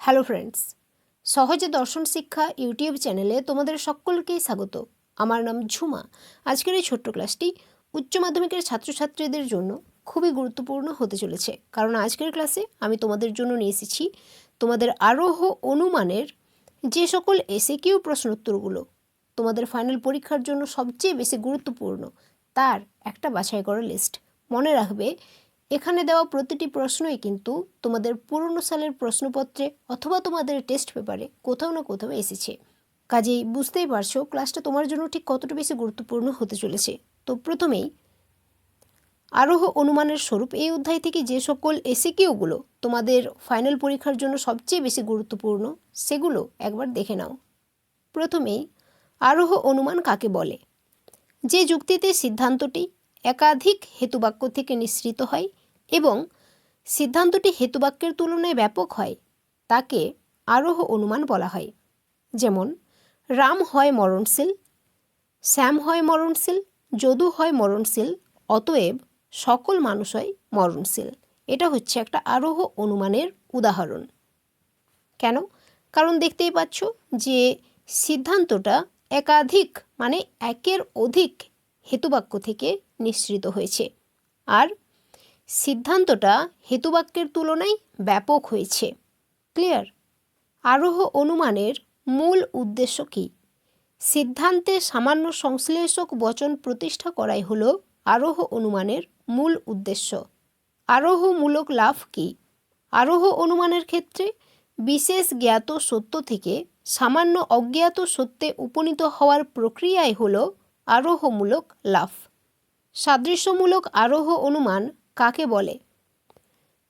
Hello friends, সহজে দর্শন শিক্ষা ইউটিউব চ্যানেলে তোমাদের সকলকেই স্বাগত। আমার নাম ঝুমা। আজকের এই ছোট্ট ক্লাসটি উচ্চ মাধ্যমিকের ছাত্রছাত্রীদের জন্য খুবই গুরুত্বপূর্ণ হতে চলেছে। কারণ আজকের ক্লাসে আমি তোমাদের জন্য নিয়ে এসেছি তোমাদের আরোহ অনুমানের যে সকল এসে কিউ প্রশ্নোত্তরগুলো, তোমাদের ফাইনাল পরীক্ষার জন্য সবচেয়ে বেশি গুরুত্বপূর্ণ, তার একটা বাছাই করা লিস্ট মনে রাখবে এখানে দেওয়া প্রতিটি প্রশ্নই কিন্তু তোমাদের পুরনো সালের প্রশ্নপত্রে অথবা তোমাদের টেস্ট পেপারে কোথাও না কোথাও এসেছে। কাজেই বুঝতেই পারছ ক্লাসটা তোমার জন্য ঠিক কতটা বেশি গুরুত্বপূর্ণ হতে চলেছে। তো প্রথমেই, আরোহ অনুমানের স্বরূপ এই অধ্যায় থেকে যে সকল এসিকিউগুলো তোমাদের ফাইনাল পরীক্ষার জন্য সবচেয়ে বেশি গুরুত্বপূর্ণ সেগুলো একবার দেখে নাও। প্রথমেই, আরোহ অনুমান কাকে বলে? যে যুক্তিতে সিদ্ধান্তটি একাধিক হেতুবাক্য থেকে নিঃসৃত হয় এবং সিদ্ধান্তটি হেতুবাক্যের তুলনায় ব্যাপক হয়, তাকে আরোহ অনুমান বলা হয়। যেমন, রাম হয় মরণশীল, শ্যাম হয় মরণশীল, যদু হয় মরণশীল, অতএব সকল মানুষ হয় মরণশীল। এটা হচ্ছে একটা আরোহ অনুমানের উদাহরণ। কেন? কারণ দেখতেই পাচ্ছ যে সিদ্ধান্তটা একাধিক মানে একের অধিক হেতুবাক্য থেকে নিঃসৃত হয়েছে। আর সিদ্ধান্তটা হেতুবাক্যের তুলনায় ব্যাপক হয়েছে। ক্লিয়ার? আরোহ অনুমানের মূল উদ্দেশ্য কী? সিদ্ধান্তে সামান্য সংশ্লেষক বচন প্রতিষ্ঠা করাই হল আরোহ অনুমানের মূল উদ্দেশ্য। আরোহমূলক লাভ কী? আরোহ অনুমানের ক্ষেত্রে বিশেষ জ্ঞাত সত্য থেকে সামান্য অজ্ঞাত সত্যে উপনীত হওয়ার প্রক্রিয়াই হল আরোহমূলক লাভ। সাদৃশ্যমূলক আরোহ অনুমান কাকে বলে?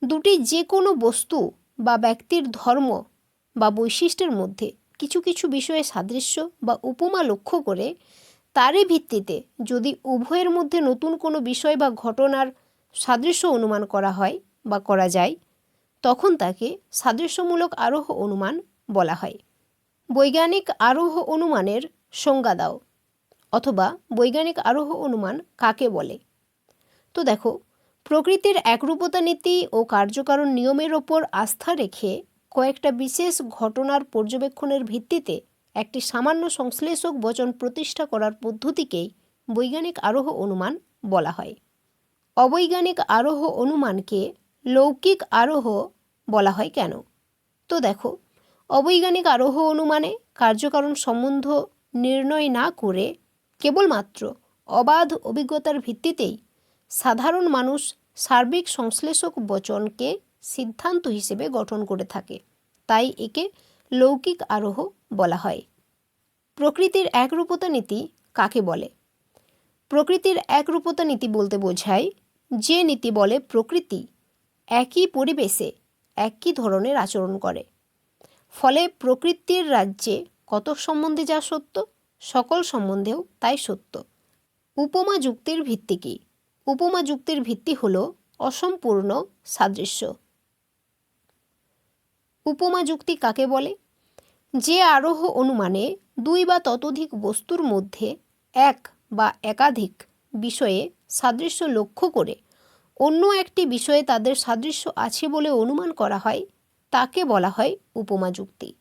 দুটি যে কোনো বস্তু বা ব্যক্তির ধর্ম বা বৈশিষ্ট্যের মধ্যে কিছু কিছু বিষয়ে সাদৃশ্য বা উপমা লক্ষ্য করে তারই ভিত্তিতে যদি উভয়ের মধ্যে নতুন কোনো বিষয় বা ঘটনার সাদৃশ্য অনুমান করা হয় বা করা যায়, তখন তাকে সাদৃশ্যমূলক আরোহ অনুমান বলা হয়। বৈজ্ঞানিক আরোহ অনুমানের সংজ্ঞা দাও, অথবা বৈজ্ঞানিক আরোহ অনুমান কাকে বলে? তো দেখো প্রকৃতির একরূপতা নীতি ও কার্যকারণ নিয়মের ওপর আস্থা রেখে কয়েকটা বিশেষ ঘটনার পর্যবেক্ষণের ভিত্তিতে একটি সামান্য সংশ্লেষক বচন প্রতিষ্ঠা করার পদ্ধতিকেই বৈজ্ঞানিক আরোহ অনুমান বলা হয়। অবৈজ্ঞানিক আরোহ অনুমানকে লৌকিক আরোহ বলা হয় কেন? তো দেখো, অবৈজ্ঞানিক আরোহ অনুমানে কার্যকারণ সম্বন্ধ নির্ণয় না করে কেবলমাত্র অবাধ অভিজ্ঞতার ভিত্তিতেই সাধারণ মানুষ সার্বিক সংশ্লেষক বচনকে সিদ্ধান্ত হিসেবে গঠন করে থাকে। তাই একে লৌকিক আরোহ বলা হয়। প্রকৃতির একরূপতা নীতি কাকে বলে? প্রকৃতির একরূপতা নীতি বলতে বোঝায়, যে নীতি বলে প্রকৃতি একই পরিবেশে একই ধরনের আচরণ করে। ফলে প্রকৃতির রাজ্যে কত সম্বন্ধে যা সত্য, সকল সম্বন্ধেও তাই সত্য। উপমা যুক্তির ভিত্তি কী? উপমা যুক্তির ভিত্তি হল অসম্পূর্ণ সাদৃশ্য। উপমা যুক্তি কাকে বলে? যে আরোহ অনুমানে দুই বা ততোধিক বস্তুর মধ্যে এক বা একাধিক বিষয়ে সাদৃশ্য লক্ষ্য করে অন্য একটি বিষয়ে তাদের সাদৃশ্য আছে বলে অনুমান করা হয়, তাকে বলা হয় উপমা যুক্তি।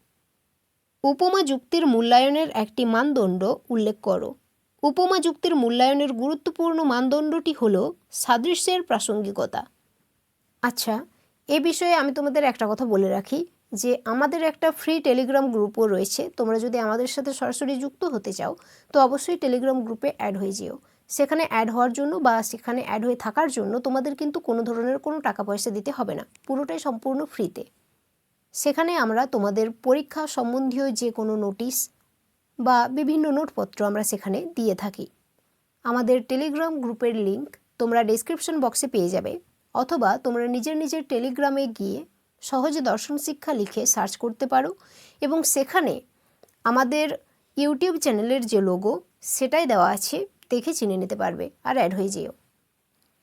উপমা যুক্তির মূল্যায়নের একটি মানদণ্ড উল্লেখ করো। উপমা যুক্তির মূল্যায়নের গুরুত্বপূর্ণ মানদণ্ডটি হল সাদৃশ্যের প্রাসঙ্গিকতা। আচ্ছা এ বিষয়ে আমি তোমাদের একটা কথা বলে রাখি, যে আমাদের একটা ফ্রি টেলিগ্রাম গ্রুপও রয়েছে। তোমরা যদি আমাদের সাথে সরাসরি যুক্ত হতে চাও, তো অবশ্যই টেলিগ্রাম গ্রুপে অ্যাড হয়ে যেও। সেখানে অ্যাড হওয়ার জন্য বা সেখানে অ্যাড হয়ে থাকার জন্য তোমাদের কিন্তু কোনো ধরনের কোনো টাকা পয়সা দিতে হবে না, পুরোটাই সম্পূর্ণ ফ্রিতে সেখানে আমরা তোমাদের পরীক্ষা সম্বন্ধীয় যে কোনো নোটিশ বা বিভিন্ন নোটপত্র আমরা সেখানে দিয়ে থাকি। আমাদের টেলিগ্রাম গ্রুপের লিংক তোমরা ডেসক্রিপশন বক্সে পেয়ে যাবে, অথবা তোমরা নিজের নিজের টেলিগ্রামে গিয়ে সহজে দর্শন শিক্ষা লিখে সার্চ করতে পারো এবং সেখানে আমাদের ইউটিউব চ্যানেলের যে লোগো সেটাই দেওয়া আছে, দেখে চিনে নিতে পারবে আর অ্যাড হয়ে যেও।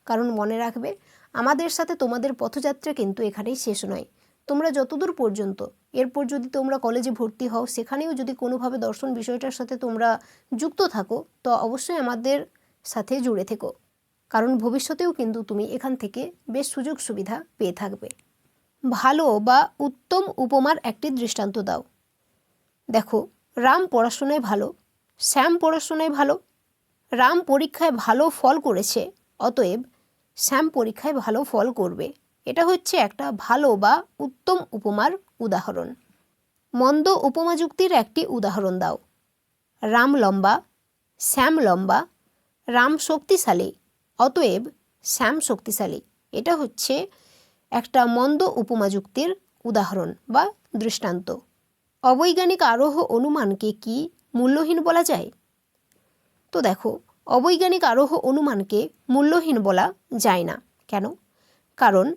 কারণ মনে রাখবে, আমাদের সাথে তোমাদের পথযাত্রা কিন্তু এখানেই শেষ নয়। তোমরা যতদূর পর্যন্ত, এরপর যদি তোমরা কলেজে ভর্তি হও, সেখানেও যদি কোনোভাবে দর্শন বিষয়টার সাথে তোমরা যুক্ত থাকো, তো অবশ্যই আমাদের সাথে জুড়ে থেকো। কারণ ভবিষ্যতেও কিন্তু তুমি এখান থেকে বেশ সুযোগ সুবিধা পেয়ে থাকবে। ভালো বা উত্তম উপমার একটি দৃষ্টান্ত দাও। দেখো, রাম পড়াশোনায় ভালো, শ্যাম পড়াশোনায় ভালো, রাম পরীক্ষায় ভালো ফল করেছে, অতএব শ্যাম পরীক্ষায় ভালো ফল করবে। এটা হচ্ছে একটা ভালো বা উত্তম উপমার উদাহরণ। মন্দ উপমা যুক্তির একটি উদাহরণ দাও। রাম লম্বা, শ্যাম লম্বা, রাম শক্তিশালী, অতএব শ্যাম শক্তিশালী। এটা হচ্ছে একটা মন্দ উপমা যুক্তির উদাহরণ বা দৃষ্টান্ত। অবৈজ্ঞানিক আরোহ অনুমানকে কি মূল্যহীন বলা যায়? তো দেখো, অবৈজ্ঞানিক আরোহ অনুমানকে মূল্যহীন বলা যায় না। কেন? কারণ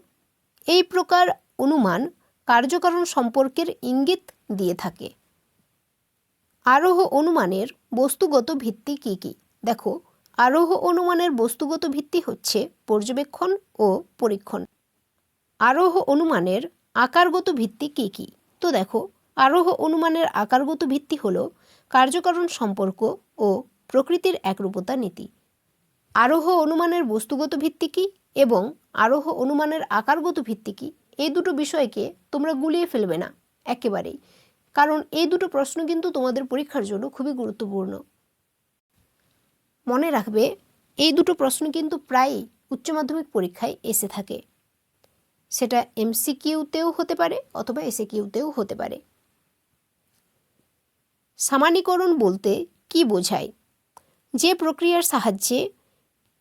এই প্রকার অনুমান কার্যকারণ সম্পর্কের ইঙ্গিত দিয়ে থাকে। আরোহ অনুমানের বস্তুগত ভিত্তি কী কী? দেখো, আরোহ অনুমানের বস্তুগত ভিত্তি হচ্ছে পর্যবেক্ষণ ও পরীক্ষণ। আরোহ অনুমানের আকারগত ভিত্তি কী কী? তো দেখো, আরোহ অনুমানের আকারগত ভিত্তি হল কার্যকারণ সম্পর্ক ও প্রকৃতির একরূপতা নীতি। আরোহ অনুমানের বস্তুগত ভিত্তি কী? এবং আরোহ অনুমানের আকারগত ভিত্তি কী? এই দুটো বিষয়কে তোমরা গুলিয়ে ফেলবে না, একেবারেই। কারণ এই দুটো প্রশ্ন কিন্তু তোমাদের পরীক্ষার জন্য খুবই গুরুত্বপূর্ণ। মনে রাখবে, এই দুটো প্রশ্ন কিন্তু প্রায়ই উচ্চ মাধ্যমিক পরীক্ষায় এসে থাকে। সেটা এমসিকিউতেও হতে পারে অথবা এসে কিউতেও হতে পারে। সামানীকরণ বলতে কি বোঝায়? যে প্রক্রিয়ার সাহায্যে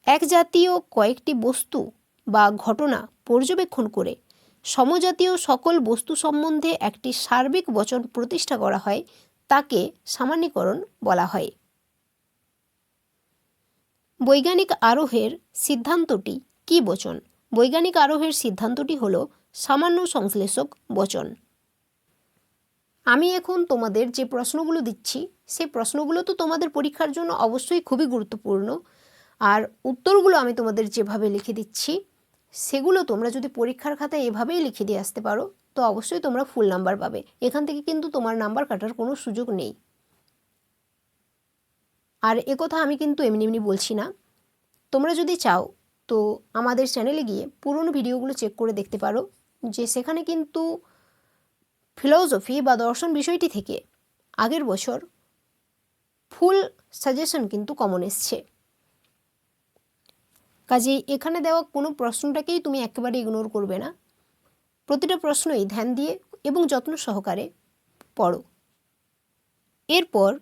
এক জাতীয় কয়েকটি বস্তু বা ঘটনা পর্যবেক্ষণ করে সমজাতীয় সকল বস্তু সম্বন্ধে একটি সার্বিক বচন প্রতিষ্ঠা করা হয়, তাকে সামান্যীকরণ বলা হয়। বৈজ্ঞানিক আরোহের সিদ্ধান্তটি কি বচন? বৈজ্ঞানিক আরোহের সিদ্ধান্তটি হল সামান্য সংশ্লেষক বচন। আমি এখন তোমাদের যে প্রশ্নগুলো দিচ্ছি সেই প্রশ্নগুলো তো তোমাদের পরীক্ষার জন্য অবশ্যই খুবই গুরুত্বপূর্ণ। আর উত্তরগুলো আমি তোমাদের যেভাবে লিখে দিচ্ছি, সেগুলো তোমরা যদি পরীক্ষার খাতায় এভাবেই লিখে দিয়ে আসতে পারো, তো অবশ্যই তোমরা ফুল নাম্বার পাবে। এখান থেকে কিন্তু তোমার নাম্বার কাটার কোনো সুযোগ নেই। আর একথা আমি কিন্তু এমনি এমনি বলছি না। তোমরা যদি চাও, তো আমাদের চ্যানেলে গিয়ে পুরনো ভিডিওগুলো চেক করে দেখতে পারো, যে সেখানে কিন্তু ফিলোসফি বা দর্শন বিষয়টি থেকে আগের বছর ফুল সাজেশন কিন্তু কমন এসছে। কাজেই এখানে দেওয়া কোনো প্রশ্নটাকেই তুমি একেবারে ইগনোর করবে না। প্রতিটা প্রশ্নই ধ্যান দিয়ে এবং যত্ন সহকারে পড়ো। এরপর,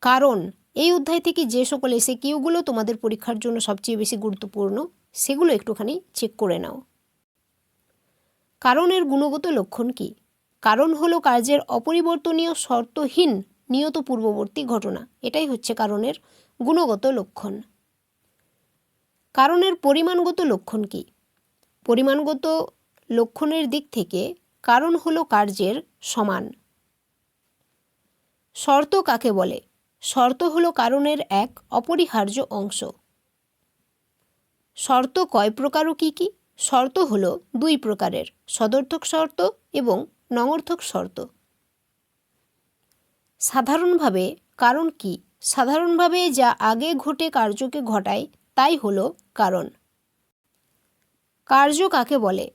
কারণ, এই অধ্যায় থেকে যে সকল এসে কিউগুলো তোমাদের পরীক্ষার জন্য সবচেয়ে বেশি গুরুত্বপূর্ণ, সেগুলো একটুখানি চেক করে নাও। কারণের গুণগত লক্ষণ কি? কারণ হলো কার্যের অপরিবর্তনীয় শর্তহীন নিয়ত পূর্ববর্তী ঘটনা। এটাই হচ্ছে কারণের গুণগত লক্ষণ। কারণের পরিমাণগত লক্ষণ কি? পরিমাণগত লক্ষণের দিক থেকে কারণ হলো কার্যের সমান। শর্ত কাকে বলে? শর্ত হলো কারণের এক অপরিহার্য অংশ। শর্ত কয় প্রকার ও কী কী? শর্ত হলো দুই প্রকারের, সদর্থক শর্ত এবং নঙর্থক শর্ত। সাধারণভাবে কারণ কি? সাধারণভাবে যা আগে ঘটে কার্যকে ঘটায় তাই হলো কারণ। কার্য কাকে বলে?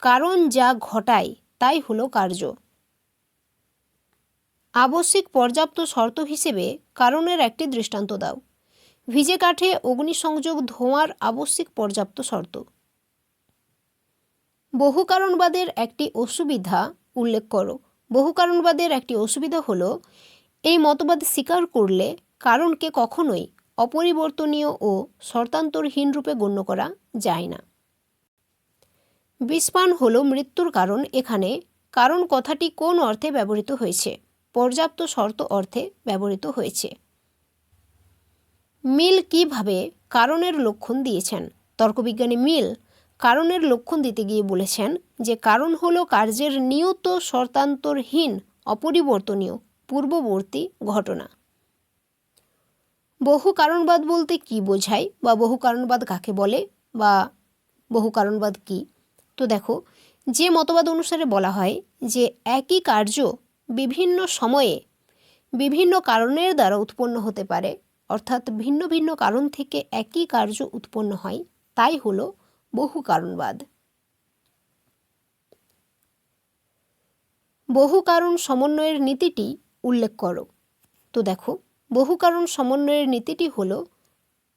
কারণ যা ঘটায়, তাই হলো কার্য। আবশ্যিক পর্যাপ্ত শর্ত হিসেবে কারণের একটি দৃষ্টান্ত দাও। ভিজে কাঠে অগ্নিসংযোগ ধোঁয়ার আবশ্যিক পর্যাপ্ত শর্ত। বহু কারণবাদের একটি অসুবিধা উল্লেখ করো। বহু কারণবাদের একটি অসুবিধা হলো, এই মতবাদ স্বীকার করলে কারণকে কখনোই অপরিবর্তনীয় ও শর্তান্তরহীন রূপে গণ্য করা যায় না। বিষপান হল মৃত্যুর কারণ এখানে কারণ কথাটি কোন অর্থে ব্যবহৃত হয়েছে? পর্যাপ্ত শর্ত অর্থে ব্যবহৃত হয়েছে। মিল কীভাবে কারণের লক্ষণ দিয়েছেন? তর্কবিজ্ঞানী মিল কারণের লক্ষণ দিতে গিয়ে বলেছেন যে কারণ হল কার্যের নিয়ত শর্তান্তরহীন, অপরিবর্তনীয়, পূর্ববর্তী ঘটনা। বহু কারণবাদ বলতে কি বোঝায়? বা বহু কারণবাদ কাকে বলে? বা বহু কারণবাদ কি? তো দেখো, যে মতবাদ অনুসারে বলা হয় যে একই কার্য বিভিন্ন সময়ে বিভিন্ন কারণের দ্বারা উৎপন্ন হতে পারে, অর্থাৎ ভিন্ন ভিন্ন কারণ থেকে একই কার্য উৎপন্ন হয়, তাই হলো বহু কারণবাদ। বহু কারণ সমন্বয়ের নীতিটি উল্লেখ করো। তো দেখো বহু কারণ সমন্বয়ের নীতিটি হল,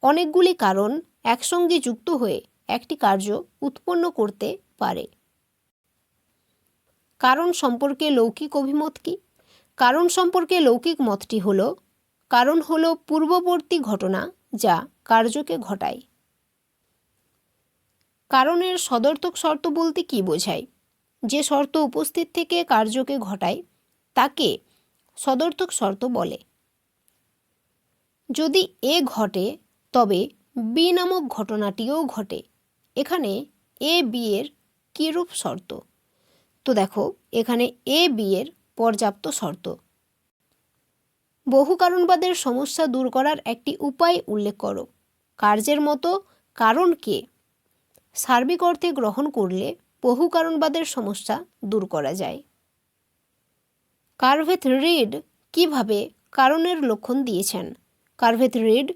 অনেকগুলি কারণ একসঙ্গে যুক্ত হয়ে একটি কার্য উৎপন্ন করতে পারে। কারণ সম্পর্কে লৌকিক অভিমত কি? কারণ সম্পর্কে লৌকিক মতটি হল, কারণ হল পূর্ববর্তী ঘটনা যা কার্যকে ঘটায়। কারণের সদর্থক শর্ত বলতে কি বোঝায়? যে শর্ত উপস্থিত থেকে কার্যকে ঘটায়, তাকে সদর্থক শর্ত বলে। যদি এ ঘটে, তবে বি নামক ঘটনাটিও ঘটে। এখানে এ বি এর কীরূপ শর্ত? তো দেখো, এখানে এ বি এর পর্যাপ্ত শর্ত। বহু কারণবাদের সমস্যা দূর করার একটি উপায় উল্লেখ করো। কার্যের মতো কারণকে সার্বিক অর্থে গ্রহণ করলে বহু কারণবাদের সমস্যা দূর করা যায়। কার্ভেথ রিড কীভাবে কারণের লক্ষণ দিয়েছেন? কার্ভেথ রিড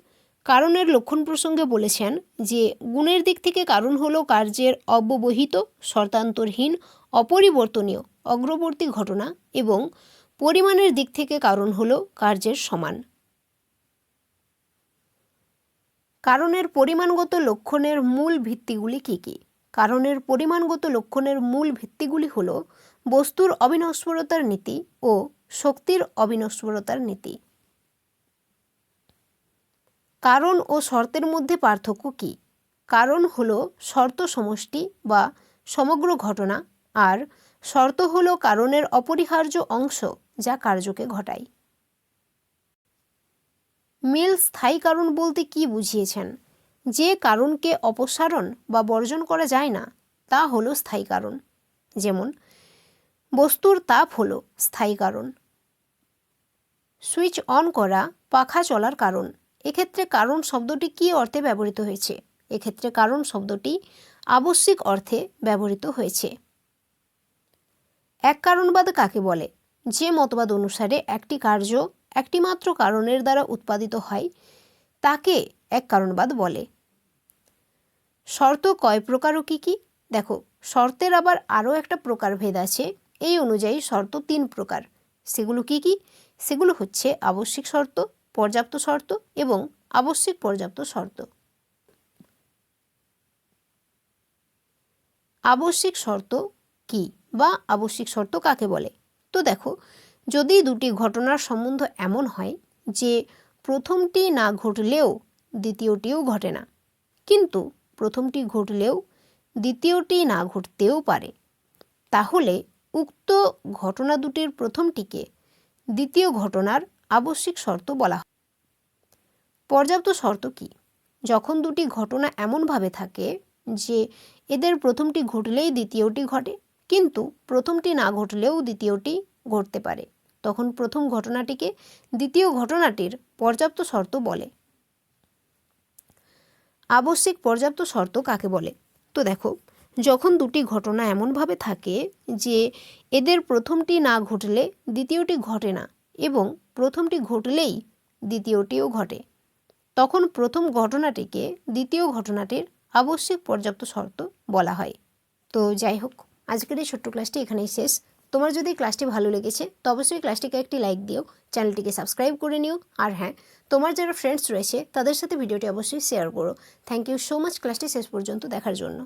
কারণের লক্ষণ প্রসঙ্গে বলেছেন যে, গুণের দিক থেকে কারণ হলো কার্যের অব্যবহিত, শর্তান্তরহীন, অপরিবর্তনীয়, অগ্রবর্তী ঘটনা এবং পরিমাণের দিক থেকে কারণ হলো কার্যের সমান। কারণের পরিমাণগত লক্ষণের মূল ভিত্তিগুলি কী কী? কারণের পরিমাণগত লক্ষণের মূল ভিত্তিগুলি হল বস্তুর অবিনশ্বরতার নীতি ও শক্তির অবিনশ্বরতার নীতি। কারণ ও শর্তের মধ্যে পার্থক্য কী? কারণ হলো শর্ত সমষ্টি বা সমগ্র ঘটনা, আর শর্ত হলো কারণের অপরিহার্য অংশ যা কার্যকে ঘটায়। মিল স্থায়ী কারণ বলতে কি বুঝিয়েছেন? যে কারণকে অপসারণ বা বর্জন করা যায় না, তা হলো স্থায়ী কারণ। যেমন, বস্তুর তাপ হলো স্থায়ী কারণ। সুইচ অন করা পাখা চলার কারণ। এক্ষেত্রে কারণ শব্দটি কী অর্থে ব্যবহৃত হয়েছে? এক্ষেত্রে কারণ শব্দটি আবশ্যিক অর্থে ব্যবহৃত হয়েছে। এক কারণবাদ কাকে বলে? যে মতবাদ অনুসারে একটি কার্য একটিমাত্র কারণের দ্বারা উৎপাদিত হয়, তাকে এক কারণবাদ বলে। শর্ত কয় প্রকার ও কী কী? দেখো, শর্তের আবার আরও একটা প্রকারভেদ আছে। এই অনুযায়ী শর্ত তিন প্রকার। সেগুলো কি কি? সেগুলো হচ্ছে আবশ্যিক শর্ত পর্যাপ্ত শর্ত এবং আবশ্যিক পর্যাপ্ত শর্ত। আবশ্যিক শর্ত কি বা আবশ্যিক শর্ত কাকে বলে? তো দেখো, যদি দুটি ঘটনার সম্বন্ধ এমন হয় যে প্রথমটি না ঘটলেও দ্বিতীয়টিও ঘটে না, কিন্তু প্রথমটি ঘটলেও দ্বিতীয়টি না ঘটতেও পারে, তাহলে উক্ত ঘটনা দুটির প্রথমটিকে দ্বিতীয় ঘটনার আবশ্যিক শর্ত বলা হয়। পর্যাপ্ত শর্ত কি? যখন দুটি ঘটনা এমনভাবে থাকে যে এদের প্রথমটি ঘটলেই দ্বিতীয়টি ঘটে, কিন্তু প্রথমটি না ঘটলেও দ্বিতীয়টি ঘটতে পারে, তখন প্রথম ঘটনাটিকে দ্বিতীয় ঘটনাটির পর্যাপ্ত শর্ত বলে। আবশ্যিক পর্যাপ্ত শর্ত কাকে বলে? তো দেখো, যখন দুটি ঘটনা এমনভাবে থাকে যে এদের প্রথমটি না ঘটলে দ্বিতীয়টি ঘটে না এবং প্রথমটি ঘটলেই দ্বিতীয়টিও ঘটে। তখন প্রথম ঘটনাটিকে দ্বিতীয় ঘটনাটির আবশ্যিক পর্যাপ্ত শর্ত বলা হয়। তো যাই হোক, আজকের এই ছোট্ট ক্লাসটি এখানেই শেষ। তোমার যদি ক্লাসটি ভালো লেগেছে, তো অবশ্যই ক্লাসটিকে একটি লাইক দিও, চ্যানেলটিকে সাবস্ক্রাইব করে নিও। আর হ্যাঁ তোমার যারা ফ্রেন্ডস রয়েছে, তাদের সাথে ভিডিওটি অবশ্যই শেয়ার করো। থ্যাংক ইউ সো মাচ ক্লাসটি শেষ পর্যন্ত দেখার জন্য।